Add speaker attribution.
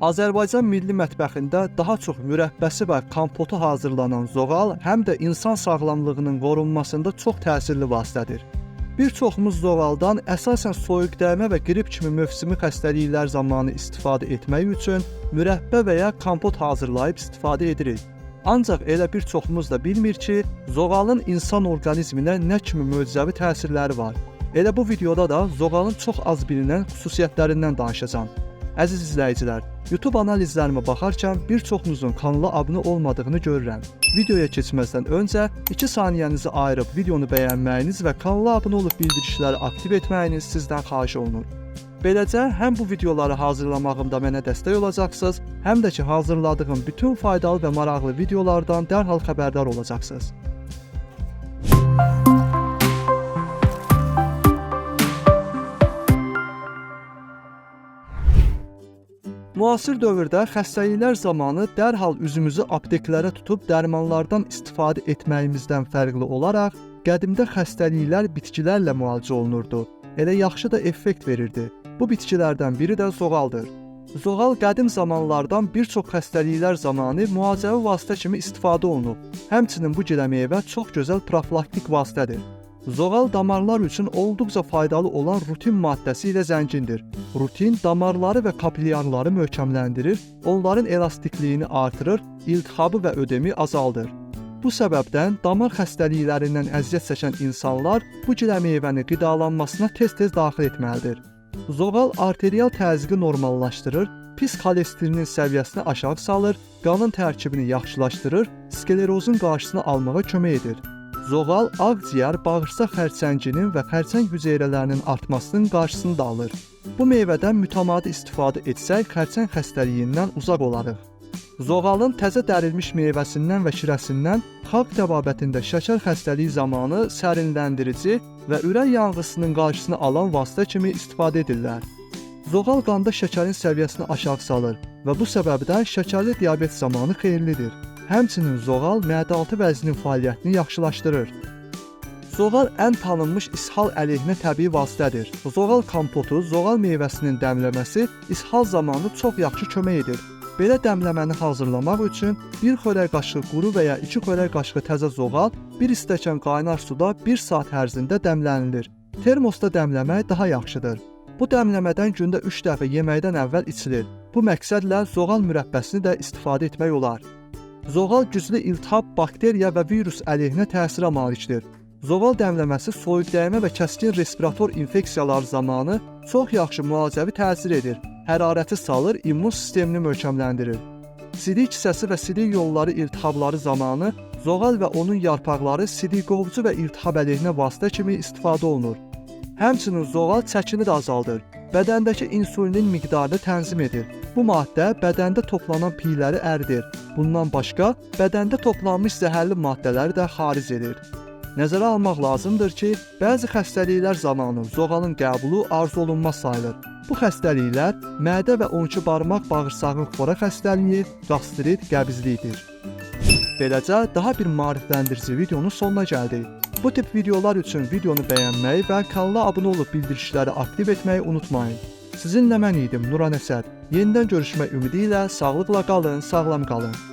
Speaker 1: Azərbaycan milli mətbəxində daha çox mürəbbəsi və kompotu hazırlanan zoğal həm də insan sağlamlığının qorunmasında çox təsirli vasitədir. Bir çoxumuz zoğaldan əsasən soyuq dəymə və qrip kimi mövsümi xəstəliklər zamanı istifadə etmək üçün mürəbbə və ya kompot hazırlayıb istifadə edirik. Ancaq elə bir çoxumuz da bilmir ki, zoğalın insan orqanizminə nə kimi möcüzəvi təsirləri var. Elə bu videoda da zoğalın çox az bilinən xüsusiyyətlərindən danışacağam. Əziz izləyicilər, YouTube analizlərimə baxarkən bir çoxunuzun kanala abunə olmadığını görürəm. Videoya keçməzdən öncə 2 saniyənizi ayırıb videonu bəyənməyiniz və kanala abunə olub bildirişləri aktiv etməyiniz sizdən xahiş olunur. Beləcə həm bu videoları hazırlamağımda mənə dəstək olacaqsınız, həm də ki hazırladığım bütün faydalı və maraqlı videolardan dərhal xəbərdar olacaqsınız. Müasir dövrdə xəstəliklər zamanı dərhal üzümüzü apteklərə tutub dərmanlardan istifadə etməyimizdən fərqli olaraq, qədimdə xəstəliklər bitkilərlə müalicə olunurdu. Elə yaxşı da effekt verirdi. Bu bitkilərdən biri də zoğaldır. Zoğal qədim zamanlardan bir çox xəstəliklər zamanı müalicəvi vasitə kimi istifadə olunub. Həmçinin bu giləmeyvə çox gözəl profilaktik vasitədir. Zoğal damarlar üçün olduqca faydalı olan rutin maddəsi ilə zəngindir. Rutin damarları və kapillyarları möhkəmləndirir, onların elastikliyini artırır, iltihabı və ödemi azaldır. Bu səbəbdən damar xəstəliklərindən əziyyət çəkən insanlar bu gilə meyvəni qidalanmasına tez-tez daxil etməlidir. Zoğal arterial təzyiqi normallaşdırır, pis xolesterinin səviyyəsini aşağı salır, qanın tərkibini yaxşılaşdırır, sklerozun qarşısını almağa kömək edir. Zoğal ağciyər, bağırsaq xərçənginin və xərçəng hüceyrələrinin artmasının qarşısını da alır. Bu meyvədən mütəmadi istifadə etsək, xərçəng xəstəliyindən uzaq olarıq. Zoğalın təzə dərilmiş meyvəsindən və şirəsindən xalq təbabətində şəkər xəstəliyi zamanı sərinləndirici və ürək yanğısının qarşısını alan vasitə kimi istifadə edirlər. Zoğal qanda şəkərin səviyyəsini aşağı salır və bu səbəbdən şəkərli diabet zamanı xeyirlidir. Həmçinin zoğal mədə-altı vəzinin fəaliyyətini yaxşılaşdırır. Zoğal ən tanınmış ishal əleyhinə təbii vasitədir. Zoğal kompotu, zoğal meyvəsinin dəmləməsi ishal zamanı çox yaxşı kömək edir. Belə dəmləməni hazırlamaq üçün 1 xörək qaşığı quru və ya 2 xörək qaşığı təzə zoğal 1 stəkan qaynar suda 1 saat ərzində dəmlənilir. Termosda dəmləmək daha yaxşıdır. Bu dəmləmədən gündə 3 dəfə yeməkdən əvvəl içilir. Bu məqsədlə zoğal mürəbbəsini də istifadə etmək olar. Zoğal güclü iltihab, bakteriya və virus əleyhinə təsirə malikdir. Zoğal dəmləməsi soyuq dəymə və kəskin respirator infeksiyaları zamanı çox yaxşı müalicəvi təsir edir. Hərarəti salır, immun sistemini möhkəmləndirir. Sidik kisəsi və sidik yolları iltihabları zamanı zoğal və onun yarpaqları sidik qovucu və iltihab əleyhinə vasitə kimi istifadə olunur. Həmçinin zoğal çəkini də azaldır. Bədəndəki insulinin miqdarını tənzim edir. Bu maddə bədəndə toplanan piyləri əridir. Bundan başqa, bədəndə toplanmış zəhərli maddələri də xaric edir. Nəzərə almaq lazımdır ki, bəzi xəstəliklər zamanı zoğalın qəbulu arzu olunmaz sayılır. Bu xəstəliklər mədə və 12 barmaq bağırsağın xora xəstəliyi, qastrit, qəbizlikdir. Beləcə daha bir maarifləndirici videonun sonuna gəldik. Bu tip videolar üçün videonu bəyənməyi və kanala abunə olub bildirişləri aktiv etməyi unutmayın. Sizinlə mən idim Nuran Əsəd. Yenidən görüşmək ümidi ilə sağlıqla qalın, sağlam qalın.